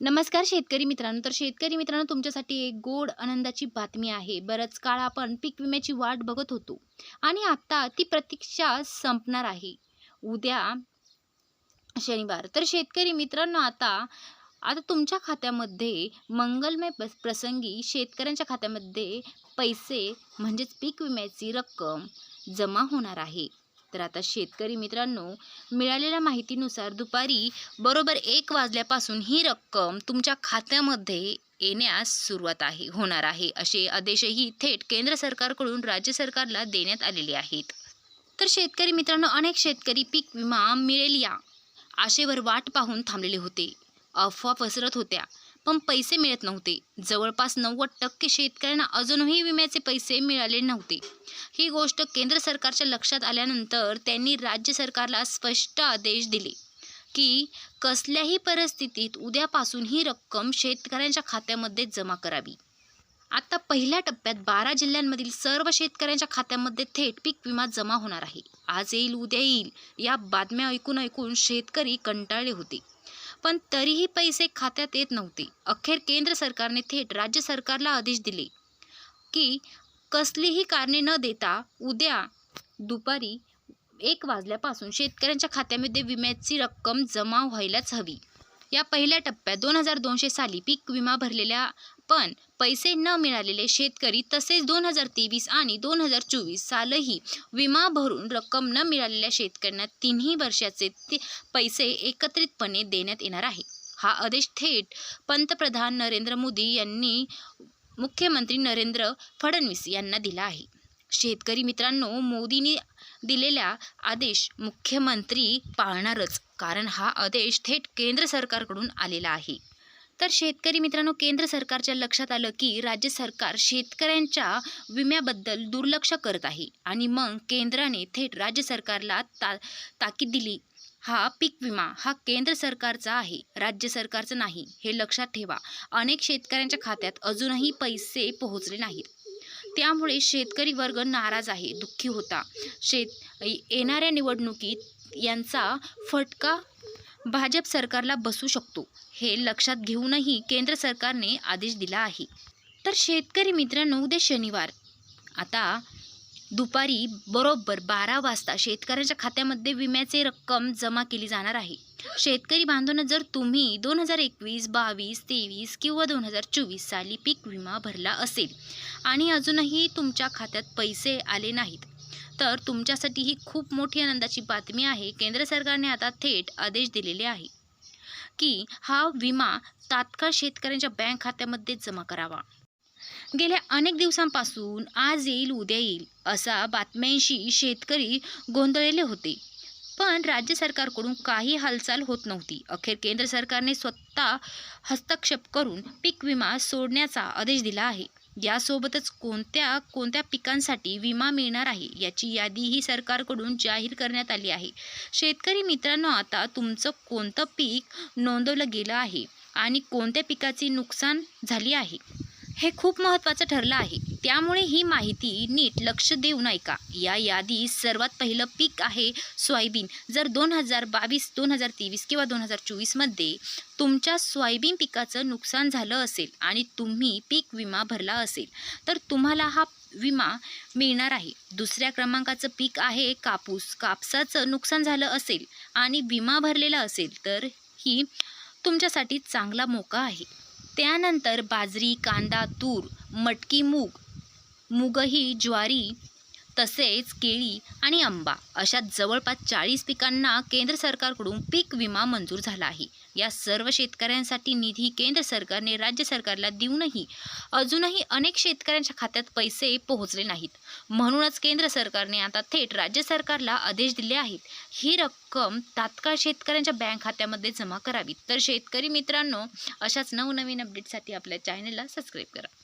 नमस्कार शेतकरी मित्रांनो. तर शेतकरी मित्रांनो तुमच्यासाठी एक गोड आनंदाची बातमी आहे. बरंच काळ आपण पीक विम्याची वाट बघत होतो आणि आता ती प्रतीक्षा संपणार आहे. उद्या शनिवार. तर शेतकरी मित्रांनो आता आता तुमच्या खात्यामध्ये मंगलमय प्रसंगी शेतकऱ्यांच्या खात्यामध्ये पैसे म्हणजेच पीक विम्याची रक्कम जमा होणार आहे. तर आता शेतकरी मित्रांनो मिळालेल्या माहितीनुसार दुपारी बरोबर एक वाजल्यापासून ही रक्कम तुमच्या खात्यामध्ये येण्यास सुरुवात आहे होणार आहे असे आदेशही थेट केंद्र सरकारकडून राज्य सरकारला देण्यात आलेले आहेत. तर शेतकरी मित्रांनो अनेक शेतकरी पीक विमा मिळेल या आशेवर वाट पाहून थांबलेले होते. अफवा पसरत होत्या. पण पैसे मिळत नव्हते. जवळपास नव्वद टक्के शेतकऱ्यांना अजूनही विम्याचे पैसे मिळाले नव्हते. ही गोष्ट केंद्र सरकारच्या लक्षात आल्यानंतर त्यांनी राज्य सरकारला स्पष्ट आदेश दिले की कसल्याही परिस्थितीत उद्यापासून ही रक्कम शेतकऱ्यांच्या खात्यामध्ये जमा करावी. आता पहिल्या टप्प्यात बारा जिल्ह्यांमधील सर्व शेतकऱ्यांच्या खात्यामध्ये थेट पीक विमा जमा होणार आहे. आज येईल उद्या येईल या बातम्या ऐकून ऐकून शेतकरी कंटाळले होते. पण तरीही पैसे खात्यात येत नव्हते. अखेर केंद्र सरकारने थेट राज्य सरकारला आदेश दिले की कसलीही कारणे न देता उद्या दुपारी एक वाजल्यापासून शेतकऱ्यांच्या खात्यामध्ये विम्याची रक्कम जमा व्हायलाच हवी. या पहिल्या टप्प्यात दोन हजार दोनशे साली पीक विमा भरलेल्या पण पैसे न मिळालेले शेतकरी तसेच दोन हजार तेवीस आणि दोन हजार चोवीस सालही विमा भरून रक्कम न मिळालेल्या शेतकऱ्यांना तिन्ही वर्षाचे ते पैसे एकत्रितपणे देण्यात येणार आहे. हा आदेश थेट पंतप्रधान नरेंद्र मोदी यांनी मुख्यमंत्री नरेंद्र फडणवीस यांना दिला आहे. शेतकरी मित्रांनो मोदींनी दिलेला आदेश मुख्यमंत्री पाळणारच कारण हा आदेश थेट केंद्र सरकारकडून आलेला आहे. तर शेतकरी मित्रांनो केंद्र सरकारच्या लक्षात आलं की राज्य सरकार शेतकऱ्यांच्या विम्याबद्दल दुर्लक्ष करत आहे आणि मग केंद्राने थेट राज्य सरकारला ता ताकीद दिली. हा पीक विमा हा केंद्र सरकारचा आहे राज्य सरकारचं नाही हे लक्षात ठेवा. अनेक शेतकऱ्यांच्या खात्यात अजूनही पैसे पोहोचले नाहीत. त्यामुळे शेतकरी वर्ग नाराज आहे दुःखी होता. शेत येणाऱ्या निवडणुकीत यांचा फटका भाजप सरकारला बसू शकतो हे लक्षात घेऊनही केंद्र सरकारने आदेश दिला आहे. तर शेतकरी मित्रांनो उद्या शनिवार. आता दुपारी बरोबर बारा वाजता शेतकऱ्यांच्या खात्यामध्ये विम्याचे रक्कम जमा केली जाणार आहे. शेतकरी बांधवांना जर तुम्ही दोन हजार एकवीस बावीस तेवीस किंवा दोन हजार चोवीस साली पीक विमा भरला असेल आणि अजूनही तुमच्या खात्यात पैसे आले नाहीत तर तुमच्यासाठी ही खूप मोठी आनंदाची बातमी आहे. केंद्र सरकारने आता थेट आदेश दिलेले आहे की हा विमा तात्काळ शेतकऱ्यांच्या बँक खात्यामध्ये जमा करावा. गेल्या अनेक दिवसांपासून आज येईल उद्या येईल असा बातम्यांशी शेतकरी गोंधळलेले होते. पण राज्य सरकारकडून काही हालचाल होत नव्हती. अखेर केंद्र सरकारने स्वतः हस्तक्षेप करून पीक विमा सोडण्याचा आदेश दिला आहे. यासोबतच कोणत्या कोणत्या पिकांसाठी विमा मिळणार आहे याची यादीही सरकारकडून जाहीर करण्यात आली आहे. शेतकरी मित्रांनो आता तुमचं कोणतं पीक नोंदवलं गेलं आहे आणि कोणत्या पिकाची नुकसान झाली आहे? हे खूप महत्त्वाचं ठरलं आहे. त्यामुळे ही माहिती नीट लक्ष देऊन ऐका या यादीत सर्वात पहिलं पीक आहे सोयाबीन. जर दोन हजार बावीस दोन हजार तेवीस किंवा दोन हजार चोवीसमध्ये तुमच्या सोयाबीन पिकाचं नुकसान झालं असेल आणि तुम्ही पीक विमा भरला असेल तर तुम्हाला हा विमा मिळणार आहे. दुसऱ्या क्रमांकाचं पीक आहे कापूस. कापसाचं नुकसान झालं असेल आणि विमा भरलेला असेल तर ही तुमच्यासाठी चांगला मोका आहे. त्यानंतर बाजरी कांदा तूर मटकी मूग मुगही ज्वारी तसेच केळी आणि आंबा अशा जवळपास चाळीस पिकांना केंद्र सरकारकडून पीक विमा मंजूर झाला आहे. या सर्व शेतकऱ्यांसाठी निधी केंद्र सरकारने राज्य सरकारला देऊनही अजूनही अनेक शेतकऱ्यांच्या खात्यात पैसे पोहोचले नाहीत. म्हणूनच केंद्र सरकारने आता थेट राज्य सरकारला आदेश दिले आहेत. ही रक्कम तात्काळ शेतकऱ्यांच्या बँक खात्यामध्ये जमा करावी. तर शेतकरी मित्रांनो अशाच नवनवीन अपडेटसाठी आपल्या चॅनलला सबस्क्राईब करा.